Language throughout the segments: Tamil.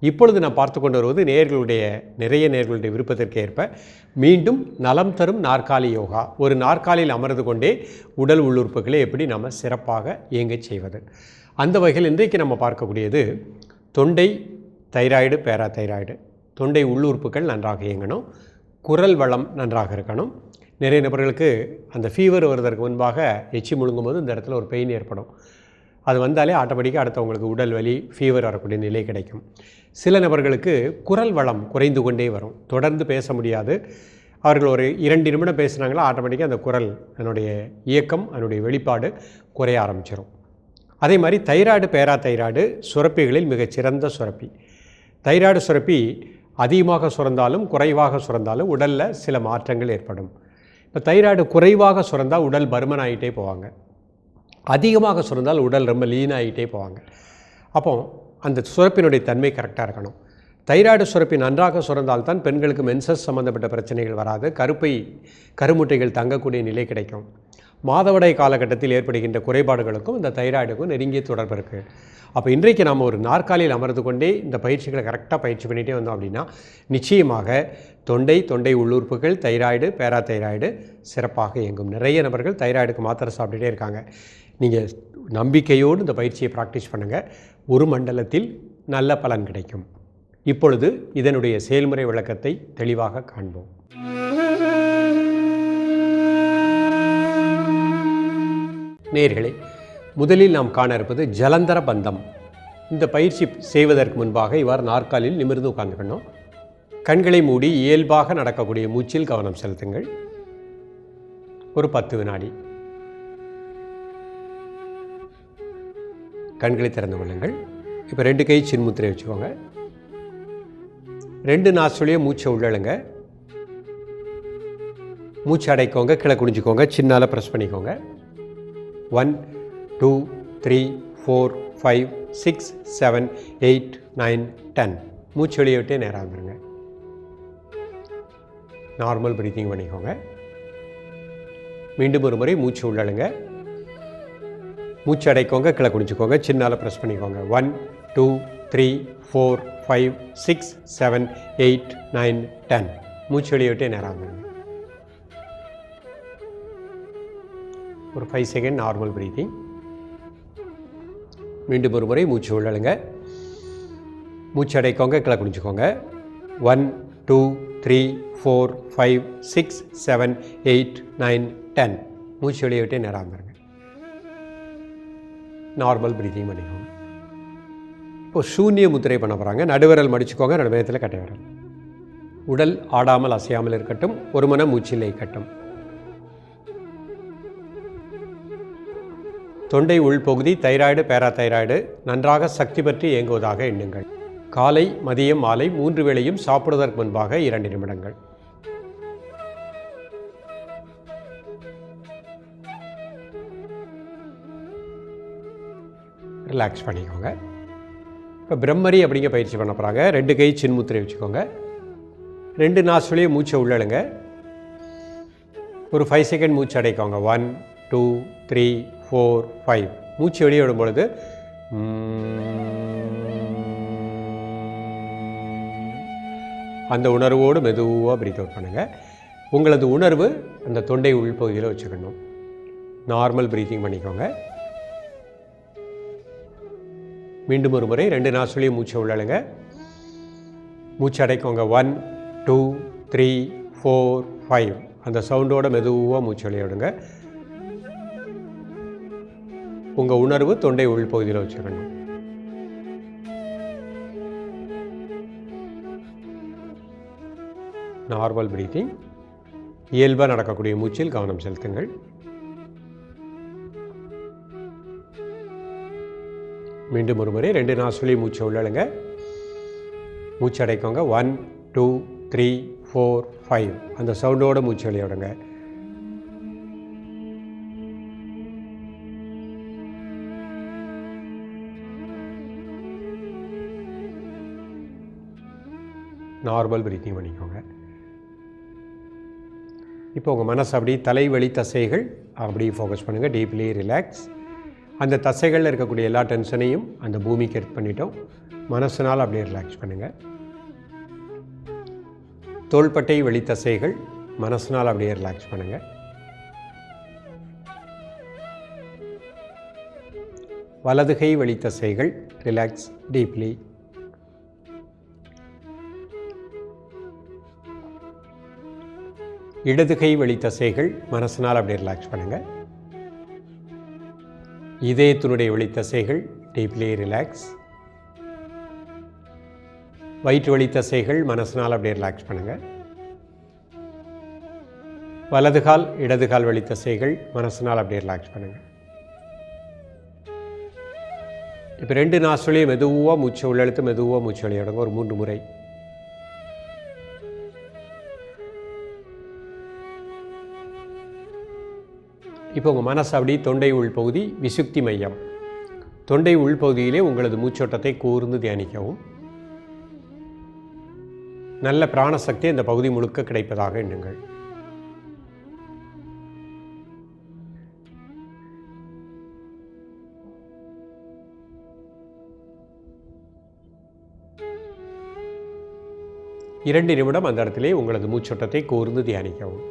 இப்பொழுது நான் பார்த்து கொண்டு வருவது நேர்களுடைய நிறைய நேர்களுடைய விருப்பத்திற்கு ஏற்ப மீண்டும் நலம் தரும் நாற்காலி யோகா. ஒரு நாற்காலியில் அமர்ந்து கொண்டே உடல் உள்ளுறுப்புகளை எப்படி நம்ம சிறப்பாக இயங்கச் செய்வது? அந்த வகையில் இன்றைக்கு நம்ம பார்க்கக்கூடியது தொண்டை தைராய்டு பேரா தைராய்டு தொண்டை உள்ளுறுப்புகள் நன்றாக இயங்கணும். குரல் வளம் நன்றாக இருக்கணும். நிறைய நபர்களுக்கு அந்த ஃபீவர் வருவதற்கு முன்பாக எச்சி முழுங்கும் போது இந்த இடத்துல ஒரு பெயின் ஏற்படும். அது வந்தாலே ஆட்டோமேட்டிக்காக அடுத்தவங்களுக்கு உடல் வலி ஃபீவர் வரக்கூடிய நிலை கிடைக்கும். சில நபர்களுக்கு குரல் வளம் குறைந்து கொண்டே வரும். தொடர்ந்து பேச முடியாது. அவர்கள் ஒரு இரண்டு நிமிடம் பேசுனாங்களா ஆட்டோமேட்டிக்காக அந்த குரல் அதனுடைய இயக்கம் அதனுடைய வெளிப்பாடு குறைய ஆரம்பிச்சிடும் அதே மாதிரி தைராய்டு பேரா தைராய்டு சுரப்பிகளில் மிகச்சிறந்த சுரப்பி. தைராய்டு சுரப்பி அதிகமாக சுரந்தாலும் குறைவாக சுரந்தாலும் உடலில் சில மாற்றங்கள் ஏற்படும். இப்போ தைராய்டு குறைவாக சுரந்தால் உடல் பருமனாகிட்டே போவாங்க. அதிகமாக சுரந்தால் உடல் ரொம்ப லீனாகிட்டே போவாங்க. அப்போ அந்த சுரப்பினுடைய தன்மை கரெக்டாக இருக்கணும். தைராய்டு சுரப்பி நன்றாக சுரந்தால்தான் பெண்களுக்கு மென்சஸ் சம்மந்தப்பட்ட பிரச்சனைகள் வராது. கருப்பை கருமுட்டைகள் தங்கக்கூடிய நிலை கிடைக்கும். மாதவிடாய் காலகட்டத்தில் ஏற்படுகின்ற குறைபாடுகளுக்கும் இந்த தைராய்டுக்கும் நெருங்கிய தொடர்பு இருக்குது அப்போ இன்றைக்கு நாம் ஒரு நாற்காலியில் அமர்ந்து கொண்டே இந்த பயிற்சிகளை கரெக்டாக பயிற்சி பண்ணிகிட்டே வந்தோம் அப்படின்னா நிச்சயமாக தொண்டை தொண்டை உள்ளுறுப்புகள் தைராய்டு பேரா தைராய்டு சிறப்பாக இயங்கும். நிறைய நபர்கள் தைராய்டுக்கு மாத்திரை சாப்பிட்டுட்டே இருக்காங்க. நீங்கள் நம்பிக்கையோடு இந்த பயிற்சியை ப்ராக்டிஸ் பண்ணுங்கள் ஒரு மண்டலத்தில் நல்ல பலன் கிடைக்கும். இப்பொழுது இதனுடைய செயல்முறை விளக்கத்தை தெளிவாக காண்போம். நேர்களே முதலில் நாம் காண இருப்பது ஜலந்தர பந்தம். இந்த பயிற்சி செய்வதற்கு முன்பாக இவ்வாறு நாற்காலில் நிமிர்ந்து உட்கார்ந்துக்கணும் கண்களை மூடி இயல்பாக நடக்கக்கூடிய மூச்சில் கவனம் செலுத்துங்கள். ஒரு பத்து வினாடி. கண்களை திறந்து கொள்ளுங்கள். இப்போ ரெண்டு கை சின்முத்திரை வச்சுக்கோங்க. ரெண்டு நாசுலையும் மூச்சை உள்ளழுங்க. மூச்சு அடைக்கோங்க கீழே குனிஞ்சுக்கோங்க சின்னால் ப்ரெஸ் பண்ணிக்கோங்க. One two three four five six seven eight nine ten மூச்சு வெளியே விட்டே நேராக வந்துருங்க. நார்மல் ப்ரீத்திங் பண்ணிக்கோங்க. மீண்டும் ஒரு முறை மூச்சு உள்ளழுங்க. மூச்சு அடைக்கோங்க கீழே குடிச்சிக்கோங்க சின்னால் ப்ரெஸ் பண்ணிக்கோங்க. One two three four five six seven eight nine ten மூச்சு வெளியே விட்டே நேராக ஒரு ஃபைவ் செகண்ட் நார்மல் ப்ரீத்திங் மீண்டும் ஒரு முறை மூச்சு உள்ளழுங்க. மூச்சு அடைக்கோங்க கீழே குடிச்சுக்கோங்க one two three four five six seven eight nine ten மூச்சு வெளியே விட்டே நேராக நார்மல் ப்ரீத்திங் பண்ணிக்கோங்க இப்போ சூன்ய முத்திரை பண்ண போகிறாங்க நடுவிரல் மடிச்சுக்கோங்க. நடுமையத்தில் கட்டை விரல். உடல் ஆடாமல் அசையாமல் இருக்கட்டும். ஒரு மன மூச்சில் இருக்கட்டும் தொண்டை உள்பகுதி தைராய்டு பேராதைராய்டு நன்றாக சக்தி பற்றி இயங்குவதாக எண்ணுங்கள். காலை மதியம் மாலை மூன்று வேளையும் சாப்பிடுவதற்கு முன்பாக இரண்டு நிமிடங்கள். ரிலாக்ஸ் பண்ணிக்கோங்க. இப்போ பிரம்மரி அப்படிங்க பயிற்சி பண்ண போகிறாங்க ரெண்டு கை சின்முத்திரை வச்சுக்கோங்க. ரெண்டு நாசுலேயே மூச்சை உள்ளழுங்க. ஒரு ஃபைவ் செகண்ட் மூச்சு அடைக்கோங்க. One two three four five மூச்சு வெளியே விடும் பொழுது அந்த உணர்வோடு மெதுவாக பிரீத் அவுட் பண்ணுங்கள் உங்களது உணர்வு அந்த தொண்டை உள்பகுதியில் வச்சுக்கணும். நார்மல் ப்ரீத்திங் பண்ணிக்கோங்க. மீண்டும் ஒரு முறை ரெண்டு நாசுலையும் மூச்சை உள்ளழுங்க. மூச்சு அடைக்கோங்க. One two three four five அந்த சவுண்டோட மெதுவாக மூச்சு விளையாடுங்க விடுங்க. உங்கள் உணர்வு தொண்டை உள்பகுதியில் வச்சுக்கணும் நார்மல் பிரீத்திங் இயல்பாக நடக்கக்கூடிய மூச்சில் கவனம் செலுத்துங்கள். மீண்டும் ஒரு முறை ரெண்டு நான் சொல்லி மூச்சை உள்ளழுங்க. மூச்சு அடைக்கோங்க. One two three four five அந்த சவுண்டோட மூச்சு விளையாடுங்க நார்மல் பிரீத்திங் பண்ணிக்கோங்க. இப்போ உங்கள் மனசு அப்படி தலைவலி தசைகள் அப்படி ஃபோக்கஸ் பண்ணுங்கள் டீப்லி ரிலாக்ஸ் அந்த தசைகளில் இருக்கக்கூடிய எல்லா டென்ஷனையும் அந்த பூமிக்கு எடுத்து பண்ணிட்டோம். மனசுனால் அப்படியே ரிலாக்ஸ் பண்ணுங்கள் தோள்பட்டை வெளி தசைகள் மனசுனால் அப்படியே ரிலாக்ஸ் பண்ணுங்கள் வலதுகை வெளி தசைகள் ரிலாக்ஸ் டீப்லி இடதுகை வெளி தசைகள் மனசினால் அப்படியே ரிலாக்ஸ் பண்ணுங்கள் இதயத்தினுடைய வெளித்தசைகள் டீப்லி ரிலாக்ஸ் வயிற்று வெளித்தசைகள் மனசினால் அப்படியே ரிலாக்ஸ் பண்ணுங்கள் வலது கால் இடது கால் வழி தசைகள் அப்படியே ரிலாக்ஸ் பண்ணுங்கள் இப்போ ரெண்டு நாசுலையும் மெதுவாக மூச்சு உள்ளெழுத்து மெதுவாக மூச்சு விளையாடுங்க ஒரு மூன்று முறை. இப்போ உங்கள் மனசு அப்படி தொண்டை உள்பகுதி விசுக்தி மையம். தொண்டை உள்பகுதியிலே உங்களது மூச்சோட்டத்தை கூர்ந்து தியானிக்கவும். நல்ல பிராணசக்தி இந்த பகுதி முழுக்க கிடைப்பதாக எண்ணுங்கள். இரண்டு நிமிடம் அந்த இடத்திலே உங்களது மூச்சோட்டத்தை கூர்ந்து தியானிக்கவும்.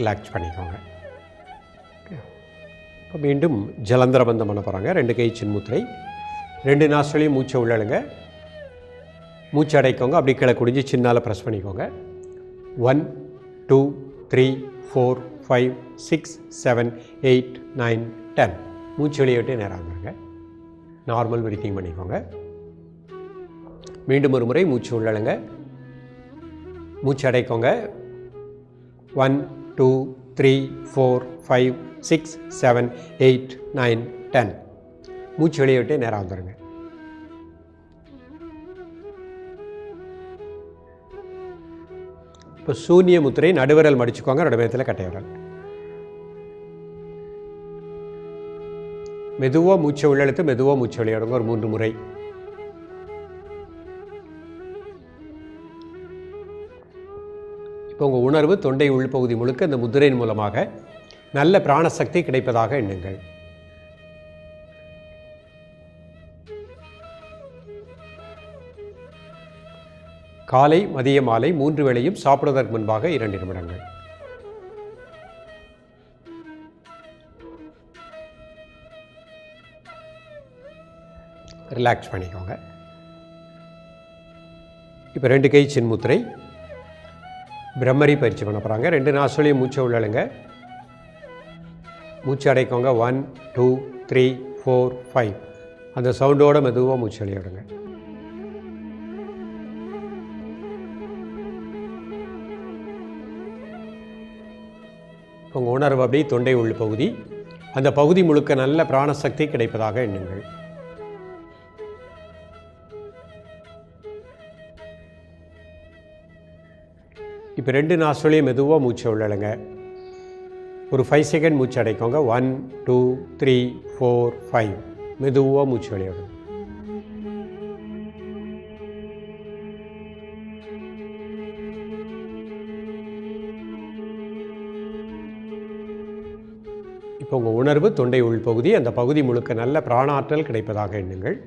ரிலாக்ஸ் பண்ணிக்கோங்க. இப்போ மீண்டும் ஜலந்தர பந்தம் பண்ண போகிறாங்க ரெண்டு கை சின்முத்திரை ரெண்டு நாஸ்ட்ரலையும் மூச்சை உள்ளழுங்க மூச்சு அடைக்கோங்க. அப்படி கீழே குடிஞ்சு சின்னால் ப்ரெஸ் பண்ணிக்கோங்க. One two three four five six seven eight nine ten மூச்சு வெளியே விட்டு நேராக வந்துருங்க. நார்மல் பிரீத்திங் பண்ணிக்கோங்க. மீண்டும் ஒரு முறை மூச்சு உள்ளழுங்க மூச்சு அடைக்கோங்க. One two three four five six seven eight nine ten மூச்சு வெளியே விட்டு நேராக வந்துடுங்க இப்போ சூன்ய முத்திரை நடுவிரல் மடிச்சுக்கோங்க நடுமயத்தில் கட்டை விரல் மெதுவாக மூச்சை உள்ளெழுத்து மெதுவாக மூச்சு விளையாடுங்க ஒரு மூன்று முறை. இப்போ உங்கள் உணர்வு தொண்டை உள்பகுதி முழுக்க இந்த முதிரையின் மூலமாக நல்ல பிராணசக்தி கிடைப்பதாக எண்ணுங்கள். காலை மதிய மாலை மூன்று வேளையும் சாப்பிடுவதற்கு முன்பாக இரண்டு நிமிடங்கள். ரிலாக்ஸ் பண்ணிக்கோங்க. இப்போ ரெண்டு கை சின்முத்திரை. பிரம்மரி பயிற்சி பண்ண போகிறாங்க ரெண்டு நாசுலையும் மூச்சை உள்ளழுங்க மூச்சு அடைக்கோங்க. One two three four five. அந்த சவுண்டோட மெதுவாக மூச்சு வெளியிடுங்க உங்கள் உணர்வு அப்படி தொண்டை உள் பகுதி. அந்த பகுதி முழுக்க நல்ல பிராணசக்தி கிடைப்பதாக எண்ணுங்கள். இப்போ ரெண்டு நாசுலையும் மெதுவாக மூச்சை உள்ளழுங்க ஒரு ஃபைவ் செகண்ட் மூச்சு அடைக்கோங்க. One two three four five மெதுவாக மூச்சு வெளியிடும் இப்போ உங்கள் உணர்வு தொண்டை உள்பகுதி அந்த பகுதி முழுக்க நல்ல பிராணாற்றல் கிடைப்பதாக எண்ணுங்கள்.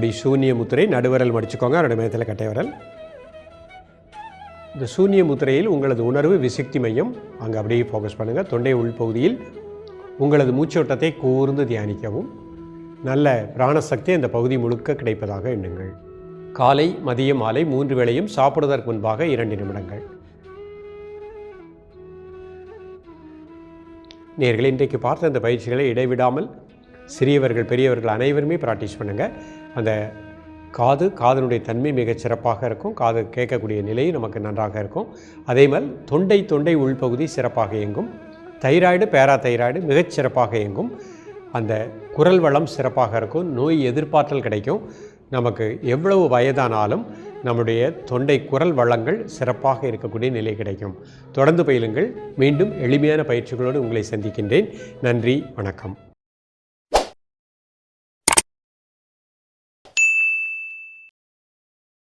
அப்படி சூன்ய முத்திரை நடுவரல் மடிச்சுக்கோங்க. நடுமயத்தில் கட்டை விரல். இந்த சூன்ய முத்திரையில் உங்களது உணர்வு விசக்தி மையம் அங்கே அப்படியே ஃபோக்கஸ் பண்ணுங்கள் தொண்டை உள்பகுதியில் உங்களது மூச்சோட்டத்தை கூர்ந்து தியானிக்கவும். நல்ல பிராணசக்தி அந்த பகுதி முழுக்க கிடைப்பதாக எண்ணுங்கள். காலை மதியம் மாலை மூன்று வேளையும் சாப்பிடுவதற்கு முன்பாக இரண்டு நிமிடங்கள். நேர்களை இன்றைக்கு பார்த்த இந்த பயிற்சிகளை இடைவிடாமல் சிறியவர்கள் பெரியவர்கள் அனைவருமே ப்ராக்டிஸ் பண்ணுங்கள் அந்த காது காதனுடைய தன்மை மிகச் சிறப்பாக இருக்கும். காது கேட்கக்கூடிய நிலையும் நமக்கு நன்றாக இருக்கும். அதே மாதிரி தொண்டை தொண்டை உள்பகுதி சிறப்பாக இயங்கும். தைராய்டு பேரா தைராய்டு மிகச் சிறப்பாக இயங்கும். அந்த குரல் வளம் சிறப்பாக இருக்கும். நோய் எதிர்பார்த்தல் கிடைக்கும். நமக்கு எவ்வளவு வயதானாலும் நம்முடைய தொண்டை குரல் வளங்கள் சிறப்பாக இருக்கக்கூடிய நிலை கிடைக்கும். தொடர்ந்து பயிலுங்கள். மீண்டும் எளிமையான பயிற்சிகளோடு உங்களை சந்திக்கின்றேன். நன்றி வணக்கம்.